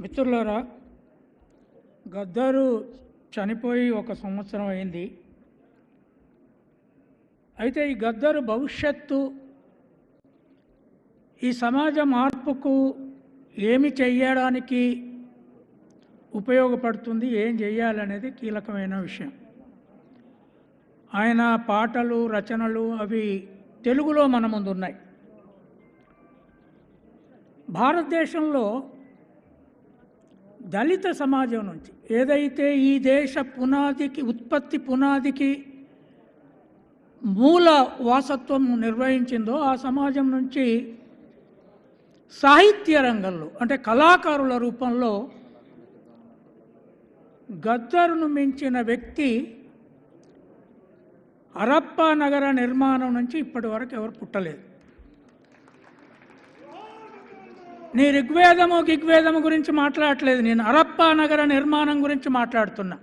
మిత్రులారా గద్దరు చనిపోయి ఒక సంవత్సరం అయింది. అయితే ఈ గద్దరు భవిష్యత్తు ఈ సమాజ మార్పుకు ఏమి చెయ్యడానికి ఉపయోగపడుతుంది ఏం చేయాలనేది కీలకమైన విషయం. ఆయన పాటలు రచనలు అవి తెలుగులో మన ముందు ఉన్నాయి భారతదేశంలో దళిత సమాజం నుంచి ఏదైతే ఈ దేశ పునాదికి ఉత్పత్తి పునాదికి మూల వాసత్వం నిర్వహించిందో ఆ సమాజం నుంచి సాహిత్య రంగంలో అంటే కళాకారుల రూపంలో గద్దరును మించిన వ్యక్తి హరప్ప నగర నిర్మాణం నుంచి ఇప్పటి వరకు ఎవరు పుట్టలేదు. నీ ఋగ్వేదము గిగ్వేదము గురించి మాట్లాడట్లేదు. నేను హరప్పా నగర నిర్మాణం గురించి మాట్లాడుతున్నా.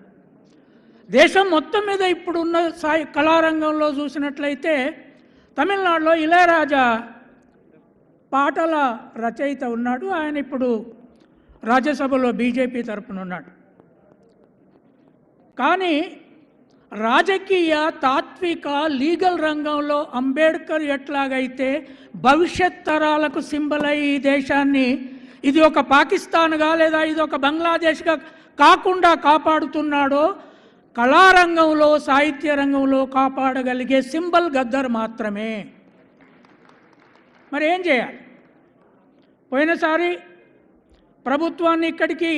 దేశం మొత్తం మీద ఇప్పుడు ఉన్న సాయి కళారంగంలో చూసినట్లయితే తమిళనాడులో ఇళయరాజా పాటల రచయిత ఉన్నాడు. ఆయన ఇప్పుడు రాజ్యసభలో బీజేపీ తరపున ఉన్నాడు. కానీ రాజకీయ తాత్విక లీగల్ రంగంలో అంబేద్కర్ ఎట్లాగైతే భవిష్యత్ తరాలకు సింబల్ అయ్యి ఈ దేశాన్ని ఇది ఒక పాకిస్తాన్గా లేదా ఇది ఒక బంగ్లాదేశ్గా కాకుండా కాపాడుతున్నాడో కళారంగంలో సాహిత్య రంగంలో కాపాడగలిగే సింబల్ గద్దర్ మాత్రమే. మరి ఏం చేయాలి? పోయినసారి ప్రభుత్వాన్ని ఇక్కడికి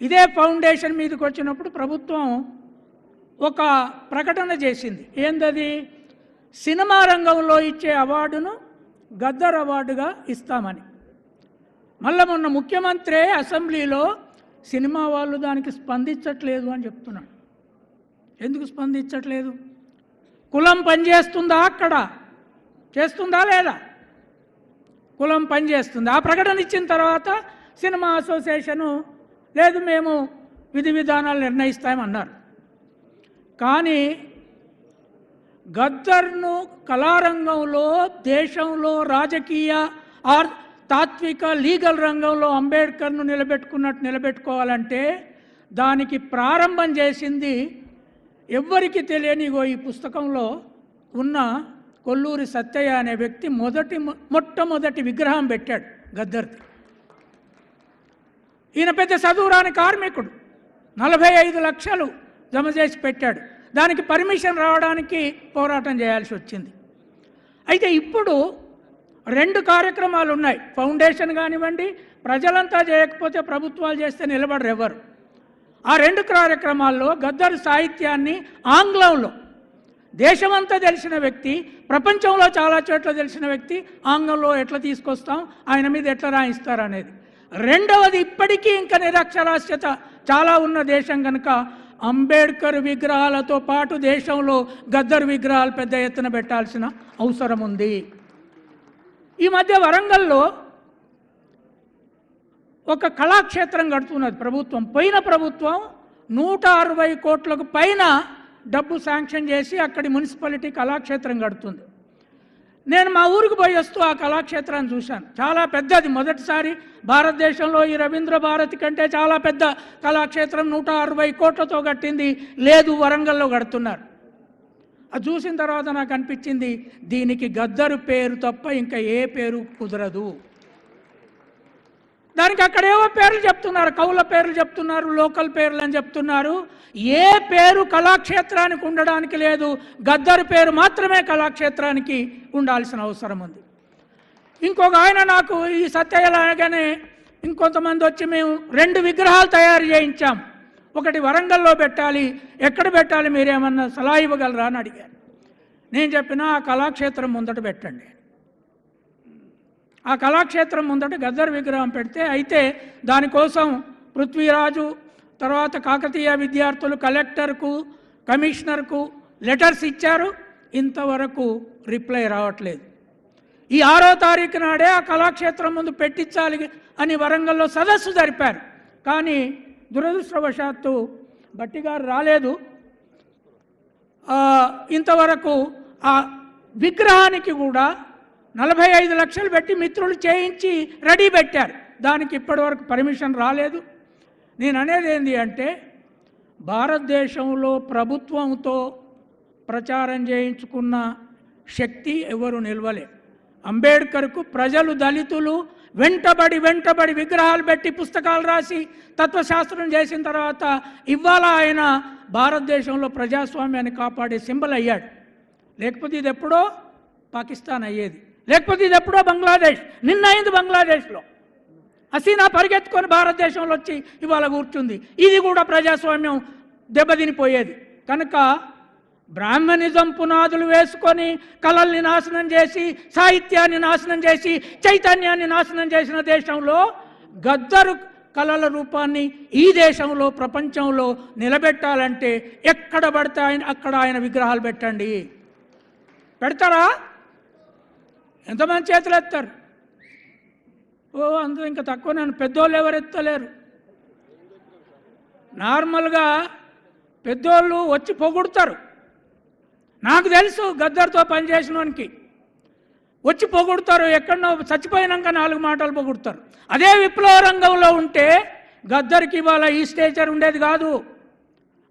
ఇదే ఫౌండేషన్ మీదకి వచ్చినప్పుడు ప్రభుత్వం ఒక ప్రకటన చేసింది. ఏందది? సినిమా రంగంలో ఇచ్చే అవార్డును గద్దర్ అవార్డుగా ఇస్తామని. మళ్ళీ మొన్న ముఖ్యమంత్రి అసెంబ్లీలో సినిమా వాళ్ళు దానికి స్పందించట్లేదు అని చెప్తున్నాడు. ఎందుకు స్పందించట్లేదు? కులం పనిచేస్తుందా అక్కడ? చేస్తుందా లేదా? కులం పనిచేస్తుంది ఆ ప్రకటన ఇచ్చిన తర్వాత సినిమా అసోసియేషను లేదు మేము విధి విధానాలు నిర్ణయిస్తామన్నారు. కానీ గద్దర్ను కళారంగంలో దేశంలో రాజకీయ ఆర్ తాత్విక లీగల్ రంగంలో అంబేద్కర్ను నిలబెట్టుకున్నట్టు నిలబెట్టుకోవాలంటే దానికి ప్రారంభం చేసింది ఎవ్వరికి తెలియనిగో ఈ పుస్తకంలో ఉన్న కొల్లూరి సత్తయ్య అనే వ్యక్తి మొదటి మొట్టమొదటి విగ్రహం పెట్టాడు గద్దర్ది. ఈయన పెద్ద చదువురాని కార్మికుడు. నలభై ఐదు లక్షలు జమ చేసి పెట్టాడు. దానికి పర్మిషన్ రావడానికి పోరాటం చేయాల్సి వచ్చింది. అయితే ఇప్పుడు రెండు కార్యక్రమాలు ఉన్నాయి. ఫౌండేషన్ కానివ్వండి ప్రజలంతా చేయకపోతే ప్రభుత్వాలు చేస్తే నిలబడరు ఎవరు. ఆ రెండు కార్యక్రమాల్లో గద్దరు సాహిత్యాన్ని ఆంగ్లంలో దేశమంతా తెలిసిన వ్యక్తి ప్రపంచంలో చాలా చోట్ల తెలిసిన వ్యక్తి ఆంగ్లంలో ఎట్లా తీసుకొస్తాం ఆయన మీద ఎట్లా రాయిస్తారు అనేది. రెండవది ఇప్పటికీ ఇంకా నిరక్షరాస్యత చాలా ఉన్న దేశం కనుక అంబేద్కర్ విగ్రహాలతో పాటు దేశంలో గద్దర్ విగ్రహాలు పెద్ద ఎత్తున పెట్టాల్సిన అవసరం ఉంది. ఈ మధ్య వరంగల్లో ఒక కళాక్షేత్రం కడుతున్నది ప్రభుత్వం. పోయిన ప్రభుత్వం నూట అరవై కోట్లకు పైన డబ్బు శాంక్షన్ చేసి అక్కడి మున్సిపాలిటీ కళాక్షేత్రం కడుతుంది. నేను మా ఊరికి పోయి వస్తూ ఆ కళాక్షేత్రాన్ని చూశాను. చాలా పెద్దది. మొదటిసారి భారతదేశంలో ఈ రవీంద్ర భారతి కంటే చాలా పెద్ద కళాక్షేత్రం నూట అరవై కోట్లతో కట్టింది. లేదు వరంగల్లో కడుతున్నారు. అది చూసిన తర్వాత నాకు అనిపించింది దీనికి గద్దరు పేరు తప్ప ఇంకా ఏ పేరు కుదరదు. దానికి అక్కడేవో పేర్లు చెప్తున్నారు. కవుల పేర్లు చెప్తున్నారు లోకల్ పేర్లు అని చెప్తున్నారు. ఏ పేరు కళాక్షేత్రానికి ఉండడానికి లేదు. గద్దరు పేరు మాత్రమే కళాక్షేత్రానికి ఉండాల్సిన అవసరం ఉంది. ఇంకొక ఆయన నాకు ఈ సత్యలాగానే ఇంకొంతమంది వచ్చి మేము రెండు విగ్రహాలు తయారు చేయించాం. ఒకటి వరంగల్లో పెట్టాలి ఎక్కడ పెట్టాలి మీరేమన్నా సలహా ఇవ్వగలరా అని అడిగారు. నేను చెప్పిన ఆ కళాక్షేత్రం ముందట పెట్టండి ఆ కళాక్షేత్రం ముందట గద్దర్ విగ్రహం పెడితే అయితే దానికోసం పృథ్వీరాజు తర్వాత కాకతీయ విద్యార్థులు కలెక్టర్కు కమిషనర్కు లెటర్స్ ఇచ్చారు. ఇంతవరకు రిప్లై రావట్లేదు. ఈ ఆరో తారీఖు నాడే ఆ కళాక్షేత్రం ముందు పెట్టించాలి అని వరంగల్లో సదస్సు జరిపారు. కానీ దురదృష్టవశాత్తు గట్టిగారు రాలేదు. ఇంతవరకు ఆ విగ్రహానికి కూడా నలభై ఐదు లక్షలు పెట్టి మిత్రులు చేయించి రెడీ పెట్టారు. దానికి ఇప్పటివరకు పర్మిషన్ రాలేదు. నేను అనేది ఏంటి అంటే భారతదేశంలో ప్రభుత్వంతో ప్రచారం చేయించుకున్న శక్తి ఎవరు నిలవలే. అంబేద్కర్కు ప్రజలు దళితులు వెంటబడి వెంటబడి విగ్రహాలు పెట్టి పుస్తకాలు రాసి తత్వశాస్త్రం చేసిన తర్వాత ఇవాళ ఆయన భారతదేశంలో ప్రజాస్వామ్యాన్ని కాపాడే సింబల్ అయ్యాడు. లేకపోతే ఇది ఎప్పుడో పాకిస్తాన్ అయ్యేది. లేకపోతే ఇది ఎప్పుడో బంగ్లాదేశ్. నిన్న అయింది బంగ్లాదేశ్లో. హసీనా పరిగెత్తుకొని భారతదేశంలో వచ్చి ఇవాళ కూర్చుంది. ఇది కూడా ప్రజాస్వామ్యం దెబ్బతినిపోయేది. కనుక బ్రాహ్మణిజం పునాదులు వేసుకొని కళల్ని నాశనం చేసి సాహిత్యాన్ని నాశనం చేసి చైతన్యాన్ని నాశనం చేసిన దేశంలో గద్దరు కళల రూపాన్ని ఈ దేశంలో ప్రపంచంలో నిలబెట్టాలంటే ఎక్కడ పడితే ఆయన అక్కడ ఆయన విగ్రహాలు పెట్టండి. పెడతారా? ఎంతమంది చేతులు ఎత్తారు. ఓ అందు ఇంకా తక్కువ నన్ను పెద్దోళ్ళు ఎవరు ఎత్తలేరు. నార్మల్గా పెద్దోళ్ళు వచ్చి పొగుడతారు. నాకు తెలుసు గద్దర్తో పనిచేసిన వానికి వచ్చి పొగుడతారు ఎక్కడో చచ్చిపోయినాక నాలుగు మాటలు పొగుడతారు. అదే విప్లవ రంగంలో ఉంటే గద్దరికి ఇవాళ ఈ స్టేచర్ ఉండేది కాదు.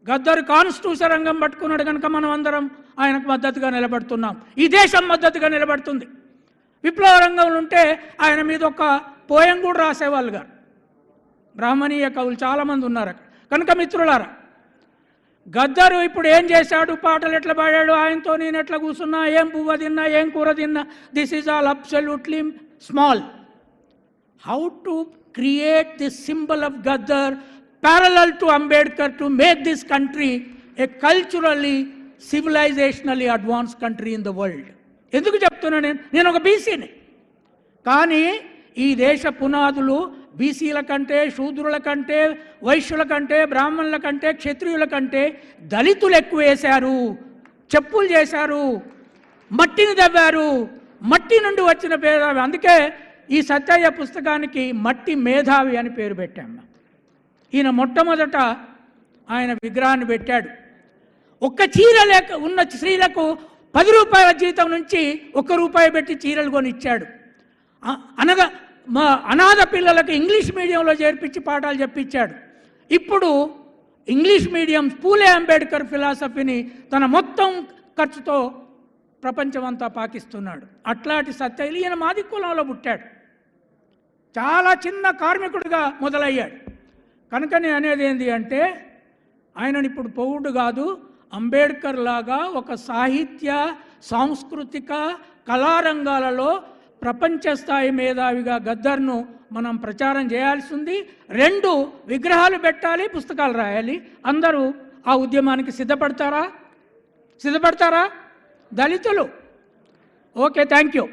గద్దరు కాన్స్టిట్యూషన్ రంగం పట్టుకున్నాడు కనుక మనం అందరం ఆయనకు మద్దతుగా నిలబడుతున్నాం. ఈ దేశం మద్దతుగా నిలబడుతుంది. విప్లవ రంగంలో ఉంటే ఆయన మీద ఒక పోయం కూడా రాసేవాళ్ళు గారు. బ్రాహ్మణీయ కవులు చాలామంది ఉన్నారు అక్కడ. కనుక మిత్రులారా గద్దరు ఇప్పుడు ఏం చేశాడు? పాటలు ఎట్లా పాడాడు? ఆయనతో నేను ఎట్లా కూర్చున్నా? ఏం పువ్వ తిన్నా? ఏం కూర తిన్నా? This is all absolutely small how to create this symbol of Gaddar parallel to Ambedkar to make this country a culturally civilizationally advance country in the world ఎందుకు చెప్తున్నా నేను? నేను ఒక బీసీని. కానీ ఈ దేశ పునాదులు బీసీల కంటే శూద్రుల కంటే వైశ్యుల కంటే బ్రాహ్మణుల కంటే క్షత్రియుల కంటే దళితులు ఎక్కువ వేశారు. చెప్పులు చేశారు. మట్టిని దవ్వారు. మట్టి నుండి వచ్చిన మేధావి అందుకే ఈ సత్యయ్య పుస్తకానికి మట్టి మేధావి అని పేరు పెట్టాము ఈయన మొట్టమొదట ఆయన విగ్రహాన్ని పెట్టాడు. ఒక్క చీర లేక ఉన్న స్త్రీలకు పది రూపాయల జీతం నుంచి ఒక్క రూపాయి పెట్టి చీరలు కొని ఇచ్చాడు అనగా మా అనాథ పిల్లలకు ఇంగ్లీష్ మీడియంలో చేర్పించి పాఠాలు చెప్పించాడు. ఇప్పుడు ఇంగ్లీష్ మీడియం పూలే అంబేద్కర్ ఫిలాసఫీని తన మొత్తం ఖర్చుతో ప్రపంచమంతా పాకిస్తున్నాడు. అట్లాంటి సత్యలు ఈయన మాది కులంలో పుట్టాడు. చాలా చిన్న కార్మికుడిగా మొదలయ్యాడు. కనుక నేను అనేది ఏంటి అంటే ఆయనని ఇప్పుడు పొగుడు కాదు అంబేద్కర్ లాగా ఒక సాహిత్య సాంస్కృతిక కళారంగాలలో ప్రపంచ స్థాయి మేధావిగా గద్దర్ను మనం ప్రచారం చేయాల్సి ఉంది. రెండు విగ్రహాలు పెట్టాలి పుస్తకాలు రాయాలి. అందరూ ఆ ఉద్యమానికి సిద్ధపడతారా? సిద్ధపడతారా? దళితులు. Okay thank you.